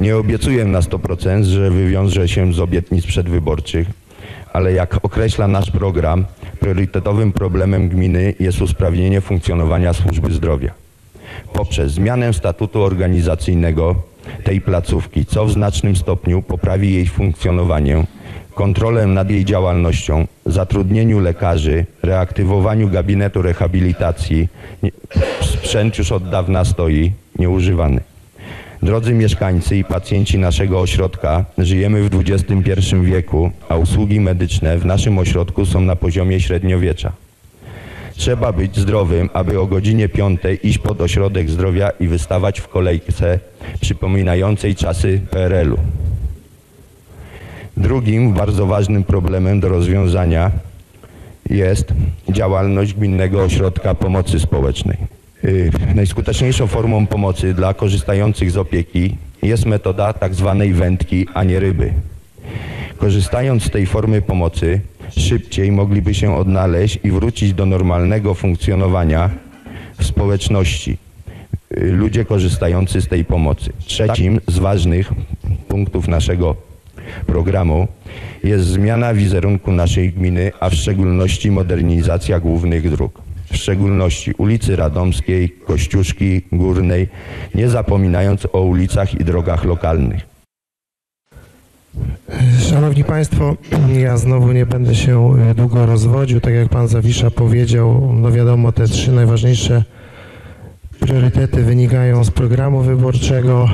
Nie obiecuję na 100%, że wywiążę się z obietnic przedwyborczych, ale jak określa nasz program, priorytetowym problemem gminy jest usprawnienie funkcjonowania służby zdrowia poprzez zmianę statutu organizacyjnego tej placówki, co w znacznym stopniu poprawi jej funkcjonowanie, kontrolę nad jej działalnością, zatrudnieniu lekarzy, reaktywowaniu gabinetu rehabilitacji. Sprzęt już od dawna stoi nieużywany. Drodzy mieszkańcy i pacjenci naszego ośrodka, żyjemy w XXI wieku, a usługi medyczne w naszym ośrodku są na poziomie średniowiecza. Trzeba być zdrowym, aby o godzinie 5 iść pod ośrodek zdrowia i wystawać w kolejce przypominającej czasy PRL-u. Drugim bardzo ważnym problemem do rozwiązania jest działalność Gminnego Ośrodka Pomocy Społecznej. Yy, Najskuteczniejszą formą pomocy dla korzystających z opieki jest metoda tak zwanej wędki, a nie ryby. Korzystając z tej formy pomocy, szybciej mogliby się odnaleźć i wrócić do normalnego funkcjonowania w społeczności. Y, Ludzie korzystający z tej pomocy. Trzecim z ważnych punktów naszego programu jest zmiana wizerunku naszej gminy, a w szczególności modernizacja głównych dróg. Szczególności ulicy Radomskiej, Kościuszki, Górnej, nie zapominając o ulicach i drogach lokalnych. Szanowni Państwo, ja znowu nie będę się e, długo rozwodził. Tak jak Pan Zawisza powiedział, no wiadomo, te trzy najważniejsze priorytety wynikają z programu wyborczego,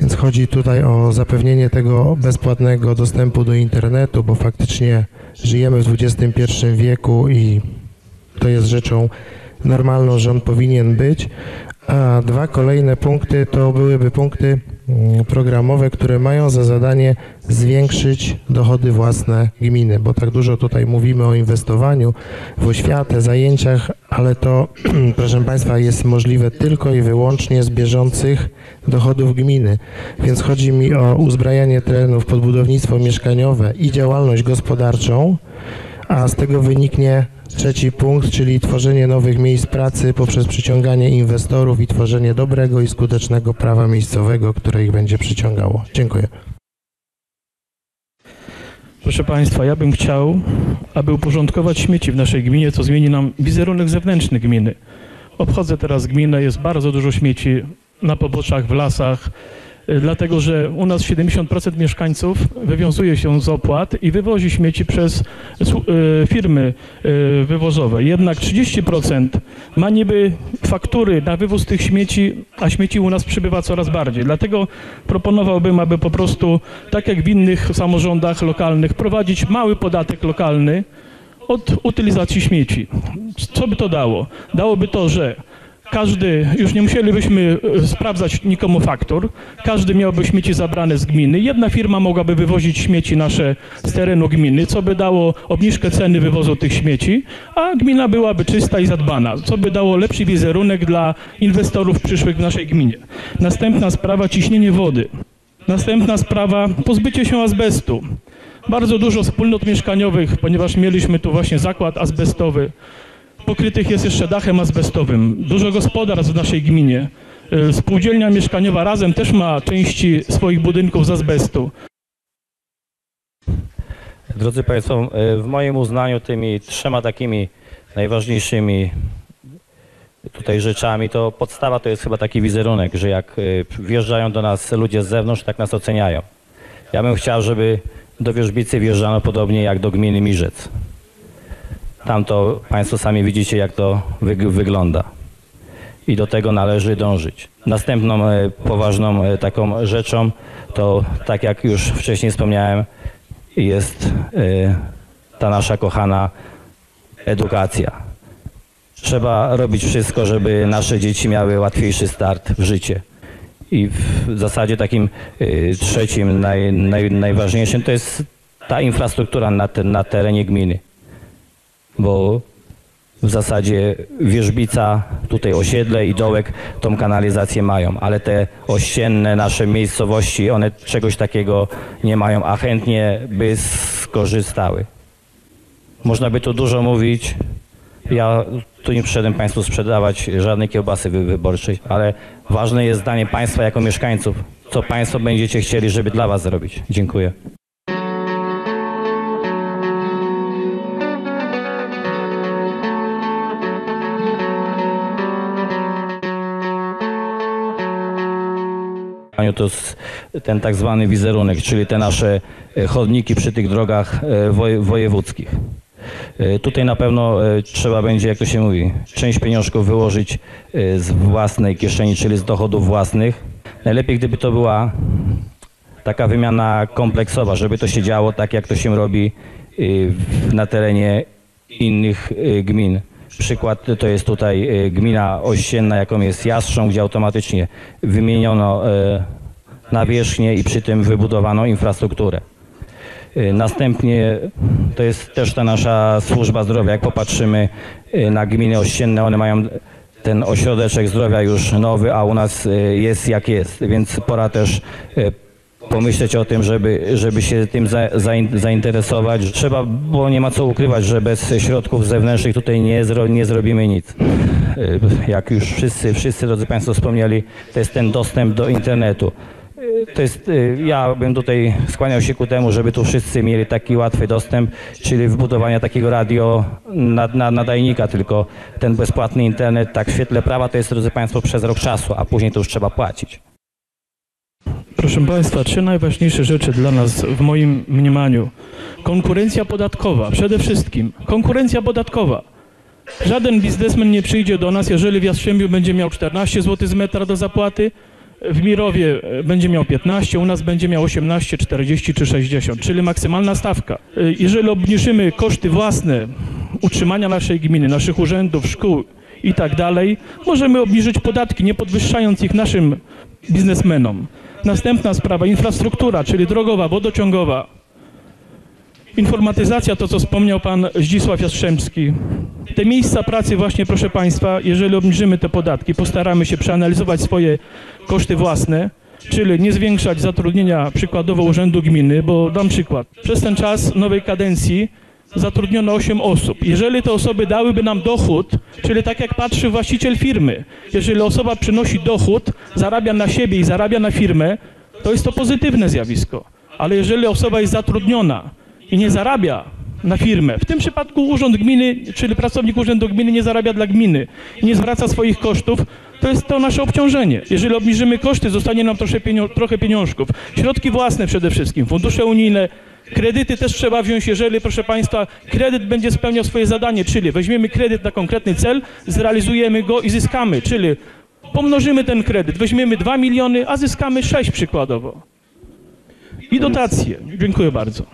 więc chodzi tutaj o zapewnienie tego bezpłatnego dostępu do internetu, bo faktycznie żyjemy w XXI wieku i to jest rzeczą normalną, że on powinien być. A dwa kolejne punkty to byłyby punkty mm, programowe, które mają za zadanie zwiększyć dochody własne gminy, bo tak dużo tutaj mówimy o inwestowaniu w oświatę, zajęciach, ale to, proszę Państwa, jest możliwe tylko i wyłącznie z bieżących dochodów gminy. Więc chodzi mi o uzbrajanie terenów pod budownictwo mieszkaniowe i działalność gospodarczą, a z tego wyniknie trzeci punkt, czyli tworzenie nowych miejsc pracy poprzez przyciąganie inwestorów i tworzenie dobrego i skutecznego prawa miejscowego, które ich będzie przyciągało. Dziękuję. Proszę Państwa, ja bym chciał, aby uporządkować śmieci w naszej gminie, co zmieni nam wizerunek zewnętrzny gminy. Obchodzę teraz gminę, jest bardzo dużo śmieci na poboczach, w lasach, dlatego że u nas 70% mieszkańców wywiązuje się z opłat i wywozi śmieci przez y, firmy y, wywozowe. Jednak 30% ma niby faktury na wywóz tych śmieci, a śmieci u nas przybywa coraz bardziej. Dlatego proponowałbym, aby po prostu, tak jak w innych samorządach lokalnych, prowadzić mały podatek lokalny od utylizacji śmieci. Co by to dało? Dałoby to, że każdy, już nie musielibyśmy e, sprawdzać nikomu faktur, każdy miałby śmieci zabrane z gminy. Jedna firma mogłaby wywozić śmieci nasze z terenu gminy, co by dało obniżkę ceny wywozu tych śmieci, a gmina byłaby czysta i zadbana, co by dało lepszy wizerunek dla inwestorów przyszłych w naszej gminie. Następna sprawa, ciśnienie wody. Następna sprawa, pozbycie się azbestu. Bardzo dużo wspólnot mieszkaniowych, ponieważ mieliśmy tu właśnie zakład azbestowy, pokrytych jest jeszcze dachem azbestowym. Dużo gospodarstw w naszej gminie. Y, Spółdzielnia mieszkaniowa razem też ma części swoich budynków z azbestu. Drodzy Państwo, e, w moim uznaniu tymi trzema takimi najważniejszymi tutaj rzeczami, to podstawa to jest chyba taki wizerunek, że jak e, wjeżdżają do nas ludzie z zewnątrz, tak nas oceniają. Ja bym chciał, żeby do Wierzbicy wjeżdżano podobnie jak do gminy Mirzec. Tam to Państwo sami widzicie, jak to wyg- wygląda. I do tego należy dążyć. Następną e, poważną e, taką rzeczą to, tak jak już wcześniej wspomniałem, jest e, ta nasza kochana edukacja. Trzeba robić wszystko, żeby nasze dzieci miały łatwiejszy start w życie. I w zasadzie takim trzecim, naj, naj, najważniejszym to jest ta infrastruktura na, te, na terenie gminy. Bo w zasadzie Wierzbica, tutaj osiedle i dołek tą kanalizację mają, ale te ościenne nasze miejscowości, one czegoś takiego nie mają, a chętnie by skorzystały. Można by tu dużo mówić, Ja tu nie przyszedłem Państwu sprzedawać żadnej kiełbasy wy- wyborczej, ale ważne jest zdanie Państwa jako mieszkańców, co Państwo będziecie chcieli, żeby dla Was zrobić. Dziękuję. To jest ten tak zwany wizerunek, czyli te nasze e, chodniki przy tych drogach e, woje- wojewódzkich. E, Tutaj na pewno trzeba będzie, jak to się mówi, część pieniążków wyłożyć z własnej kieszeni, czyli z dochodów własnych. Najlepiej, gdyby to była taka wymiana kompleksowa, żeby to się działo tak, jak to się robi na terenie innych gmin. Przykład to jest tutaj y, gmina ościenna, jaką jest Jastrząb, gdzie automatycznie wymieniono y, nawierzchnię i przy tym wybudowano infrastrukturę. Y, Następnie to jest też ta nasza służba zdrowia. Jak popatrzymy na gminy ościenne, one mają ten ośrodeczek zdrowia już nowy, a u nas jest jak jest, więc pora też pomyśleć o tym, żeby, żeby się tym za, zain- zainteresować. Trzeba, bo nie ma co ukrywać, że bez środków zewnętrznych tutaj nie, zro, nie zrobimy nic. Y, Jak już wszyscy, wszyscy drodzy Państwo wspomnieli, to jest ten dostęp do internetu. Y, To jest, y, ja bym tutaj skłaniał się ku temu, żeby tu wszyscy mieli taki łatwy dostęp, czyli wbudowania takiego radio nad, na, nadajnika, tylko ten bezpłatny internet, tak w świetle prawa to jest, drodzy Państwo, przez rok czasu, a później to już trzeba płacić. Proszę Państwa, trzy najważniejsze rzeczy dla nas w moim mniemaniu. Konkurencja podatkowa, przede wszystkim. Konkurencja podatkowa. Żaden biznesmen nie przyjdzie do nas, jeżeli w Jastrzębiu będzie miał 14 zł z metra do zapłaty, w Mirowie e, będzie miał 15, u nas będzie miał 18, 40 czy 60, czyli maksymalna stawka. E, Jeżeli obniżymy koszty własne utrzymania naszej gminy, naszych urzędów, szkół i tak dalej, możemy obniżyć podatki, nie podwyższając ich naszym biznesmenom. Następna sprawa, infrastruktura, czyli drogowa, wodociągowa. Informatyzacja, to co wspomniał pan Zdzisław Jastrzębski. Te miejsca pracy właśnie, proszę państwa, jeżeli obniżymy te podatki, postaramy się przeanalizować swoje koszty własne, czyli nie zwiększać zatrudnienia przykładowo urzędu gminy, bo dam przykład. Przez ten czas nowej kadencji zatrudniono 8 osób. Jeżeli te osoby dałyby nam dochód, czyli tak jak patrzy właściciel firmy, jeżeli osoba przynosi dochód, zarabia na siebie i zarabia na firmę, to jest to pozytywne zjawisko. Ale jeżeli osoba jest zatrudniona i nie zarabia na firmę, w tym przypadku urząd gminy, czyli pracownik urzędu gminy nie zarabia dla gminy i nie zwraca swoich kosztów, to jest to nasze obciążenie. Jeżeli obniżymy koszty, zostanie nam trochę, pienio- trochę pieniążków. Środki własne przede wszystkim, fundusze unijne, kredyty też trzeba wziąć, jeżeli, proszę Państwa, kredyt będzie spełniał swoje zadanie, czyli weźmiemy kredyt na konkretny cel, zrealizujemy go i zyskamy, czyli pomnożymy ten kredyt, weźmiemy 2 miliony, a zyskamy 6 przykładowo. I dotacje. Dziękuję bardzo.